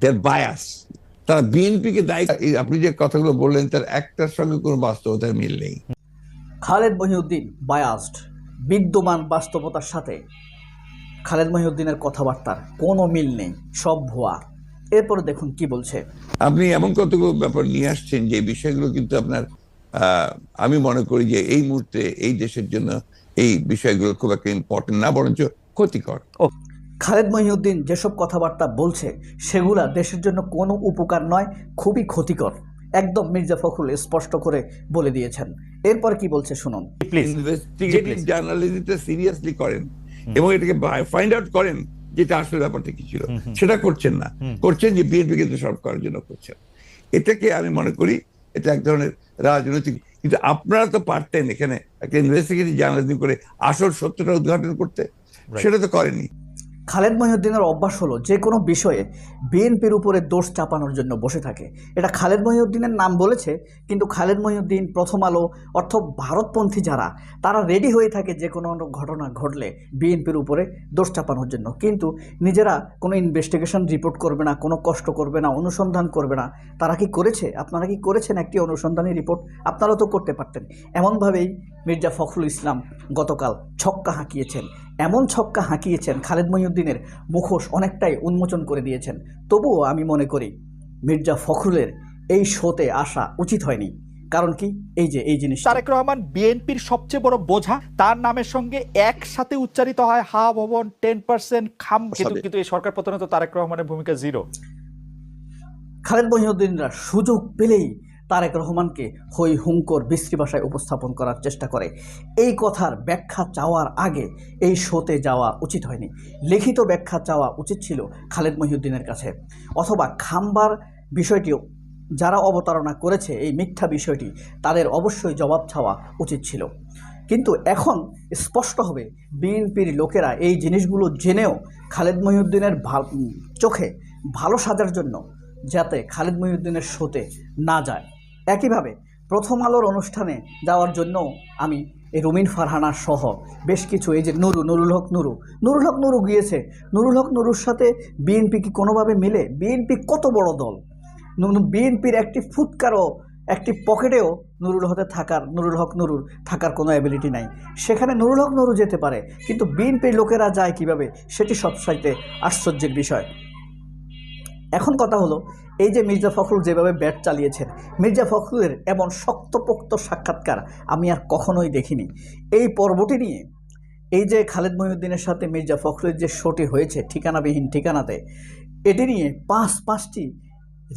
দেয়ার bias তারা বিএনপিকে দায়ী আপনি যে কথাগুলো বললেন তার একটার সঙ্গে কোনো বাস্তবতার মিল নেই। খালেদ মহিউদ্দিন বায়াসড বিদ্যমান বাস্তবতার সাথে। খালেদ মহিউদ্দিনের কথাবার্তার কোনো মিল নেই সব ভুয়া। এরপরে দেখুন কি বলছে। আপনি এমন কতগুলো ব্যাপার নিয়ে আসছেন যে বিষয়গুলো কিন্তু আপনার আমি মনে করি যে এই মুহূর্তে এই দেশের জন্য এই বিষয়গুলো খুব একটা ইম্পর্টেন্ট না বরঞ্চ ক্ষতিকর। খালেদ মহিউদ্দিন যেসব কথাবার্তা বলছে সেগুলা দেশের জন্য কোনো উপকার নয় খুবই ক্ষতিকর। একদম মির্জা ফখরুল স্পষ্ট করে বলে দিয়েছেন। এরপর কি বলছে শুনুন। ইনভেস্টিগেটিভ জার্নালিজমটা সিরিয়াসলি করেন এবং এটাকে ফাইন্ড আউট করেন যেটা আসলে ব্যাপারটা কি ছিল। সেটা করছেন না। করছেন যে বিএনপি কিন্তু সলভ করার জন্য করছেন। এটাকে আমি মনে করি এটা এক ধরনের রাজনৈতিক কিন্তু আপনারা তো পারতেন এখানে একটা ইনভেস্টিগেটিভ জার্নালিজম করে আসল সত্যটা উদ্ঘাটন করতে। সেটা তো করেনি খালেদ মহিউদ্দিনের অভ্যাস হলো যে কোনো বিষয়ে বিএনপির উপরে দোষ চাপানোর জন্য বসে থাকে। এটা খালেদ মহিউদ্দিনের নাম বলেছে, কিন্তু খালেদ মহিউদ্দিন প্রথম আলো অর্থ ভারতপন্থী যারা, তারা রেডি হয়ে থাকে যে কোনো ঘটনা ঘটলে বিএনপির উপরে দোষ চাপানোর জন্য। কিন্তু নিজেরা কোনো ইনভেস্টিগেশন রিপোর্ট করবে না, কোনো কষ্ট করবে না, অনুসন্ধান করবে না। তারা কি করেছে? আপনারা কি করেছেন একটি অনুসন্ধানী রিপোর্ট আপনারা তো করতে পারতেন। এমনভাবেই মির্জা ফখরুল ইসলাম গতকাল ছক্কা হাঁকিয়েছেন। এমন ছক্কা হাঁকিয়েছেন খালেদ মহিউদ্দিনের মুখোশ অনেকটাই উন্মোচন করে দিয়েছেন। তবুও আমি মনে করি মির্জা ফখরুলের এই শোতে আসা উচিত হয়নি। কারণ কি? এই যে এই জিনিস তারেক রহমান বিএনপির সবচেয়ে বড় বোঝা তার নামের সঙ্গে একসাথে উচ্চারিত হয় হা ভবন টেন পার্সেন্ট খাম কিন্তু কিন্তু এই সরকার পতনে তো তারেক রহমানের ভূমিকা জিরো। খালেদ মহিউদ্দিনরা সুযোগ পেলেই তারেক রহমানকে হই হুঙ্কর বিশ্রী ভাষায় উপস্থাপন করার চেষ্টা করে। এই কথার ব্যাখ্যা চাওয়ার আগে এই শোতে যাওয়া উচিত হয়নি। লিখিত ব্যাখ্যা চাওয়া উচিত ছিল খালেদ মহিউদ্দিনের কাছে। অথবা খাম্বার বিষয়টিও যারা অবতারণা করেছে এই মিথ্যা বিষয়টি, তাদের অবশ্যই জবাব চাওয়া উচিত ছিল। কিন্তু এখন স্পষ্ট হবে, বিএনপির লোকেরা এই জিনিসগুলো জেনেও খালেদ মহিউদ্দিনের চোখে ভালো সাজার জন্য যাতে খালেদ মহিউদ্দিনের শোতে না যায়। একইভাবে প্রথম আলোর অনুষ্ঠানে যাওয়ার জন্য আমি এই রুমিন ফারহানা সহ বেশ কিছু এই যে নুরু, নুরুল হক নুরু। নুরুল হক নুরু গিয়েছে। নুরুল হক নুরুর সাথে বিএনপি কি কোনোভাবে মিলে? বিএনপি কত বড় দল? বিএনপির একটি ফুৎকারও একটি পকেটেও নুরুল হতে থাকার, নুরুল হক নুরুর থাকার কোনো অ্যাবিলিটি নাই। সেখানে নুরুল হক নুরু যেতে পারে, কিন্তু বিএনপির লোকেরা যায় কীভাবে, সেটি সবসাইতে আশ্চর্যের বিষয়। এখন কথা হলো, এই যে মির্জা ফখরুল যেভাবে ব্যাট চালিয়েছেন, মির্জা ফখরুলের এমন শক্তপোক্ত সাক্ষাৎকার আমি আর কখনোই দেখিনি। এই পর্বটি নিয়ে, এই যে খালেদ মহিউদ্দিনের সাথে মির্জা ফখরুলের যে শোটি হয়েছে ঠিকানাবিহীন ঠিকানাতে, এটি নিয়ে পাঁচ পাঁচটি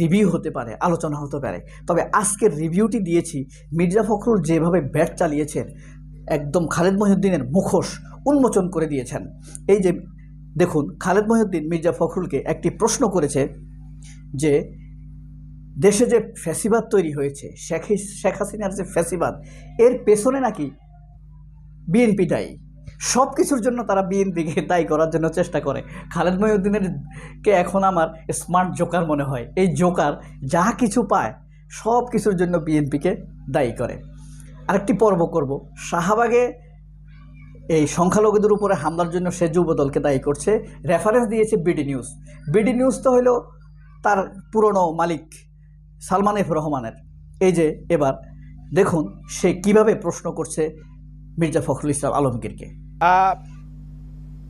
রিভিউ হতে পারে, আলোচনা হতে পারে। তবে আজকের রিভিউটি দিয়েছি, মির্জা ফখরুল যেভাবে ব্যাট চালিয়েছেন, একদম খালেদ মহিউদ্দিনের মুখোশ উন্মোচন করে দিয়েছেন। এই যে দেখুন, খালেদ মহিউদ্দিন মির্জা ফখরুলকে একটি প্রশ্ন করেছে যে, দেশে যে ফ্যাসিবাদ তৈরি হয়েছে, শেখ শেখ হাসিনার যে ফ্যাসিবাদ, এর পেছনে নাকি বিএনপি দায়ী? সব কিছুর জন্য তারা বিএনপিকে দায়ী করার জন্য চেষ্টা করে। খালেদ মহিউদ্দিনের কে এখন আমার স্মার্ট জোকার মনে হয়। এই জোকার যা কিছু পায়, সব কিছুর জন্য বিএনপিকে দায়ী করে। আরেকটি পর্ব করব। শাহবাগে এই সংখ্যালঘুদের উপরে হামলার জন্য সে যুবদলকে দায়ী করছে। রেফারেন্স দিয়েছে বিডি নিউজ বিডি নিউজ তো হলো তার পুরনো মালিক সালমান এফ রহমানের। এই যে এবার দেখুন সে কীভাবে প্রশ্ন করছে মির্জা ফখরুল ইসলাম আলমগীরকে।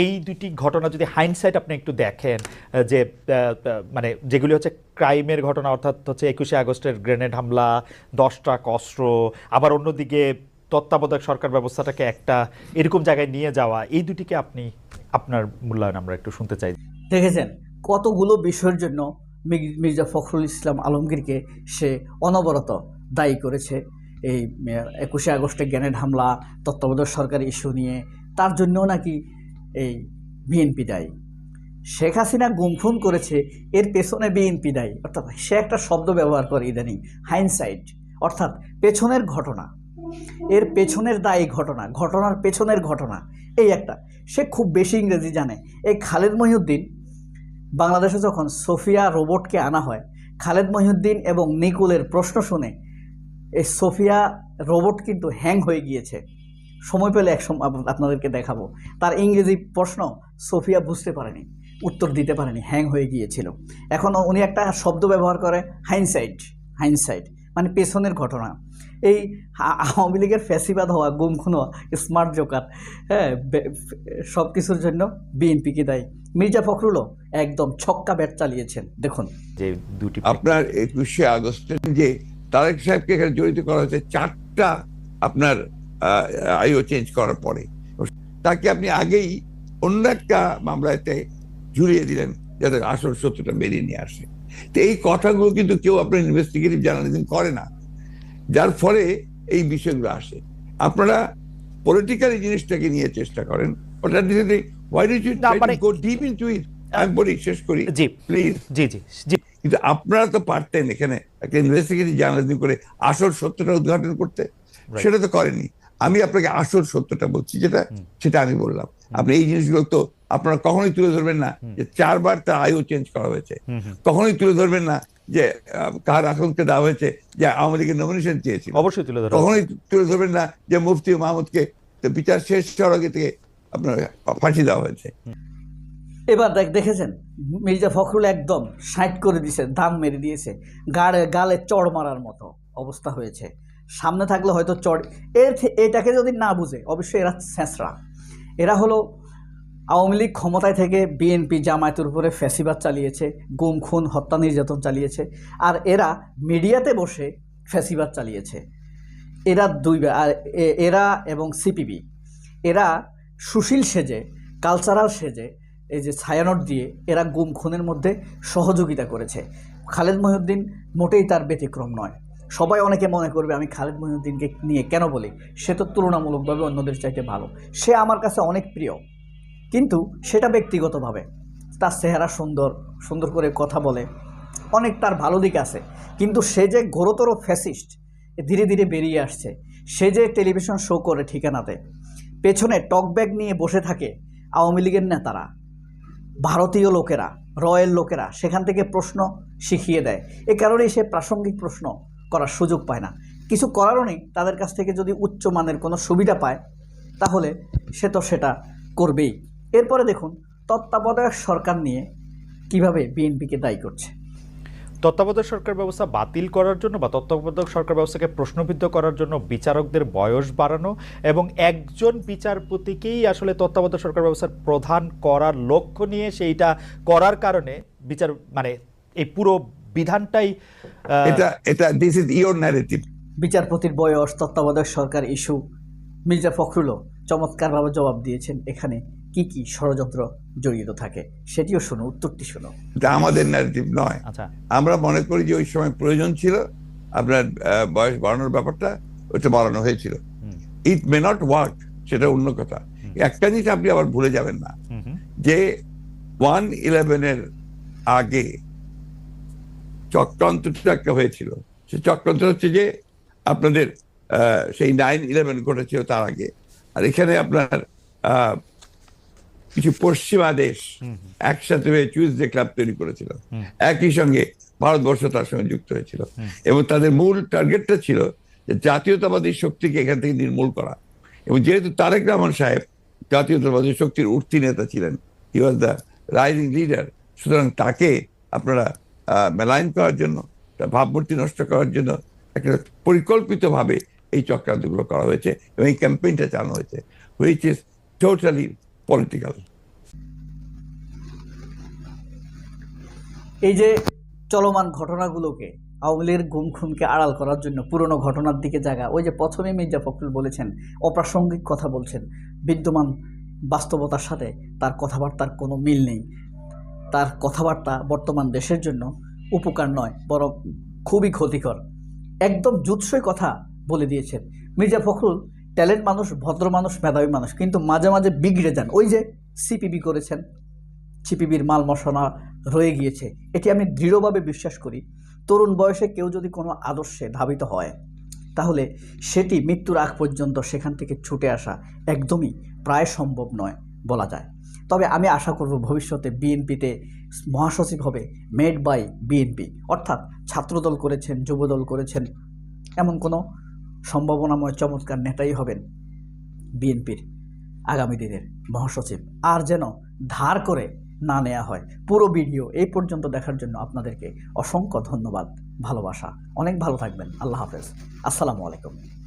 এই দুটি ঘটনা যদি হাইন্ডসাইট আপনি একটু দেখেন যে মানে যেগুলি হচ্ছে ক্রাইমের ঘটনা, অর্থাৎ হচ্ছে একুশে আগস্টের গ্রেনেড হামলা দশটা অস্ত্র, আবার অন্যদিকে তত্ত্বাবধায়ক সরকার ব্যবস্থাটাকে একটা এরকম জায়গায় নিয়ে যাওয়া, এই দুটিকে আপনি, আপনার মূল্যায়ন আমরা একটু শুনতে চাই। দেখেছেন? কতগুলো বিষয়ের জন্য মির্জা ফখরুল ইসলাম আলমগীরকে সে অনবরত দায়ী করেছে। এই একুশে আগস্টে গ্যানেড হামলা, তত্ত্বাবধায়ক সরকার ইস্যু নিয়ে। তার জন্যও নাকি এই বিএনপি দায়ী। শেখ হাসিনা গুমখুন করেছে, এর পেছনে বিএনপি দায়ী। অর্থাৎ সে একটা শব্দ ব্যবহার করে ইদানিং হাইনসাইড অর্থাৎ পেছনের ঘটনা। এর পেছনের দায়ী ঘটনা, ঘটনার পেছনের ঘটনা, এই একটা। সে খুব বেশি ইংরেজি জানে। এই খালেদ মহিউদ্দিন, বাংলাদেশে যখন সোফিয়া রোবটকে আনা হয়, খালেদ মহিউদ্দিন এবং নিকুলের প্রশ্ন শুনে এই সোফিয়া রোবট কিন্তু হ্যাং হয়ে গিয়েছে। সময় পেলে এক সময় আপনাদেরকে দেখাবো। তার ইংরেজি প্রশ্ন সোফিয়া বুঝতে পারেনি উত্তর দিতে পারেনি হ্যাং হয়ে গিয়েছিল। এখন উনি একটা শব্দ ব্যবহার করে হাইনসাইড হাইনসাইড মানে পেছনের ঘটনা। এই আওয়ামী লীগের ফ্যাসিবাদ হওয়া গুম খুন হওয়া স্মার্ট জোকার হ্যাঁ সব কিছুর জন্য বিএনপিকে দায়ী। মির্জা ফখরুলও একদম ছক্কা ব্যাট চালিয়েছেন দেখুন। যে দুটি আপনার একুশে আগস্টে যে তারেক সাহেবকে এখানে জড়িত করা হয়েছে চারটা আপনার আইও চেঞ্জ করার পরে। তাকে আপনি আগেই অন্য একটা মামলাতে ঝুলিয়ে দিলেন যাতে আসল সত্যটা বেরিয়ে নিয়ে আসে। তো এই কথাগুলো কিন্তু কেউ আপনার ইনভেস্টিগেটিভ জার্নালিজম করে না। যার ফলে এই বিষয়গুলো আসে। আপনারা পলিটিক্যালি জিনিসটাকে নিয়ে চেষ্টা করেন। ওটা দিতে why do you go deep into it আমি বলি শেষ করি। জি প্লিজ জি জি জি। কিন্তু আপনারা তো পারতেন এখানে একটা ইনভেস্টিগেটিভ জার্নালিজম করে আসল সত্যটা উদ্ঘাটন করতে। সেটা তো করেনি আমি আপনাকে আসল সত্যটা বলছি যেটা সেটা আমি বললাম। আপনি এই জিনিসগুলো তো আপনারা কখনোই তুলে ধরবেন না যে চারবার তার আয়ু চেঞ্জ করা হয়েছে। কখনোই তুলে ধরবেন না যে কার আকাঙ্ক্ষা দেওয়া হয়েছে যে আওয়ামী লীগের নমিনেশন চেয়েছিল। অবশ্যই তুলে ধরা কখনোই তুলে ধরবেন না যে মুফতি মাহমুদকে বিচার শেষ হওয়ার আগে থেকে আপনার ফাঁসি দেওয়া হয়েছে। এবার দেখ দেখেছেন? মির্জা ফখরুল একদম সাইড করে দিয়েছে দাম মেরে দিয়েছে গাড়ে গালে চড় মারার মতো অবস্থা হয়েছে। সামনে থাকলে হয়তো চড়। এর এটাকে যদি না বুঝে, অবশ্যই এরা ছেঁচড়া। এরা হলো আওয়ামী লীগ ক্ষমতায় থেকে বিএনপি জামায়াতের উপরে ফ্যাসিবাদ চালিয়েছে, গুম, খুন, হত্যা, নির্যাতন চালিয়েছে, আর এরা মিডিয়াতে বসে ফ্যাসিবাদ চালিয়েছে। এরা দুই আর এরা এবং সিপিবি। এরা সুশীল সেজে, কালচারাল সেজে, এই যে ছায়ানট দিয়ে এরা গুম, খুনের মধ্যে সহযোগিতা করেছে। খালেদ মহিউদ্দিন মোটেই তার ব্যতিক্রম নয়। সবাই অনেকে মনে করবে, আমি খালেদ মহিউদ্দিনকে নিয়ে কেন বলি? সে তো তুলনামূলকভাবে অন্যদের চাইতে ভালো। সে আমার কাছে অনেক প্রিয়। কিন্তু সেটা ব্যক্তিগতভাবে। তার চেহারা সুন্দর সুন্দর করে কথা বলে। অনেক তার ভালো দিক আছে। কিন্তু সে যে ঘোরতর ফ্যাসিস্ট ধীরে ধীরে বেরিয়ে আসছে। সে যে টেলিভিশন শো করে ঠিকানাতে। পেছনে টকব্যাগ নিয়ে বসে থাকে আওয়ামী লীগের নেতারা, ভারতীয় লোকেরা রয়্যাল লোকেরা। সেখান থেকে প্রশ্ন শিখিয়ে দেয়। এ কারণেই সে প্রাসঙ্গিক প্রশ্ন করার সুযোগ পায় না। কিছু করারও নেই। তাদের কাছ থেকে যদি উচ্চ মানের কোনো সুবিধা পায়, তাহলে সে তো সেটা করবেই। এরপরে দেখুন, তত্ত্বাবধায়ক সরকার নিয়ে কীভাবে বিএনপিকে দায়ী করছে। তত্ত্বাবধায়ক সরকার ব্যবস্থা বাতিল করার জন্য বা তত্ত্বাবধায়ক সরকার ব্যবস্থাকে প্রশ্নবিদ্ধ করার জন্য বিচারকদের বয়স বাড়ানো এবং একজন বিচারপতিকেই আসলে তত্ত্বাবধায়ক সরকার ব্যবস্থার প্রধান করার লক্ষ্য নিয়ে সেইটা করার কারণে বিচার মানে এই পুরো বিধানটাই এটা এটা দিস ইজ ইওর ন্যারেটিভ বিচারপতির বয়স তত্ত্বাবধায়ক সরকার ইস্যু। মির্জা ফখরুলও চমৎকারভাবে জবাব দিয়েছেন এখানে কি কি ষড়যন্ত্র জড়িত থাকে সেটিও শোনো উত্তরটি শোনো। এটা আমাদের ন্যারেটিভ নয়। আচ্ছা। আমরা মনে করি যে ওই সময় প্রয়োজন ছিল আপনার বয়স বাড়ানোর ব্যাপারটা ওটা বাড়ানো হয়েছিল। ইট মে নট ওয়ার্ক সেটা অন্য কথা। একটা জিনিস আপনি আবার ভুলে যাবেন না যে ওয়ান ইলেভেনের আগে চক্রান্তটা একটা হয়েছিল। সে চক্রান্ত হচ্ছে যে আপনাদের আহ, সেই নাইন ইলেভেন ঘটেছিল তার আগে। আর এখানে আপনার আহ, কিছু পশ্চিমা দেশ একসাথে হয়ে চুইজডে ক্লাব তৈরি করেছিল। একই সঙ্গে ভারতবর্ষ তার সঙ্গে যুক্ত হয়েছিল। এবং তাদের মূল টার্গেটটা ছিল যে জাতীয়তাবাদী শক্তিকে এখান থেকে নির্মূল করা। এবং যেহেতু তারেক রহমান সাহেব জাতীয়তাবাদী শক্তির উঠতি নেতা ছিলেন he was the rising leader সুতরাং তাকে আপনারা মেলাইন করার জন্য ভাবমূর্তি নষ্ট করার জন্য একটা পরিকল্পিতভাবে এই চক্রান্তগুলো করা হয়েছে এবং এই ক্যাম্পেইনটা চালানো হয়েছে হুইচ ইজ টোটালি পলিটিক্যাল এই যে চলমান ঘটনাগুলোকে, আওয়ামী লীগের গুম খুনকে আড়াল করার জন্য পুরনো ঘটনার দিকে জায়গা ওই যে প্রথমে মির্জা ফখরুল বলেছেন, অপ্রাসঙ্গিক কথা বলছেন, বিদ্যমান বাস্তবতার সাথে তার কথাবার্তার কোনো মিল নেই। তার কথাবার্তা বর্তমান দেশের জন্য উপকার নয়, বরং খুবই ক্ষতিকর। একদম জুৎসই কথা বলে দিয়েছেন। মির্জা ফখরুল ট্যালেন্ট মানুষ, ভদ্র মানুষ, মেধাবী মানুষ, কিন্তু মাঝে মাঝে বিগড়ে যান। ওই যে সিপিবি করেছেন, সিপিবির মাল মশলা রয়ে গিয়েছে, এটি আমি দৃঢ়ভাবে বিশ্বাস করি। তরুণ বয়সে কেউ যদি কোনো আদর্শে ধাবিত হয়, তাহলে সেটি মৃত্যুর আগ পর্যন্ত সেখান থেকে ছুটে আসা একদমই প্রায় সম্ভব নয় বলা যায়। তবে আমি আশা করব ভবিষ্যতে বিএনপিতে মহাসচিব হবে মেড বাই বিএনপি অর্থাৎ ছাত্রদল করেছেন, যুবদল করেছেন, এমন কোনো সম্ভাবনাময় চমৎকার নেতাই হবেন বিএনপির আগামী দিনের মহাসচিব। আর যেন ধার করে না নেওয়া হয়, পুরো ভিডিও এই পর্যন্ত দেখার জন্য আপনাদেরকে অসংখ্য ধন্যবাদ, ভালোবাসা। অনেক ভালো থাকবেন, আল্লাহ হাফেজ। আসসালামু আলাইকুম।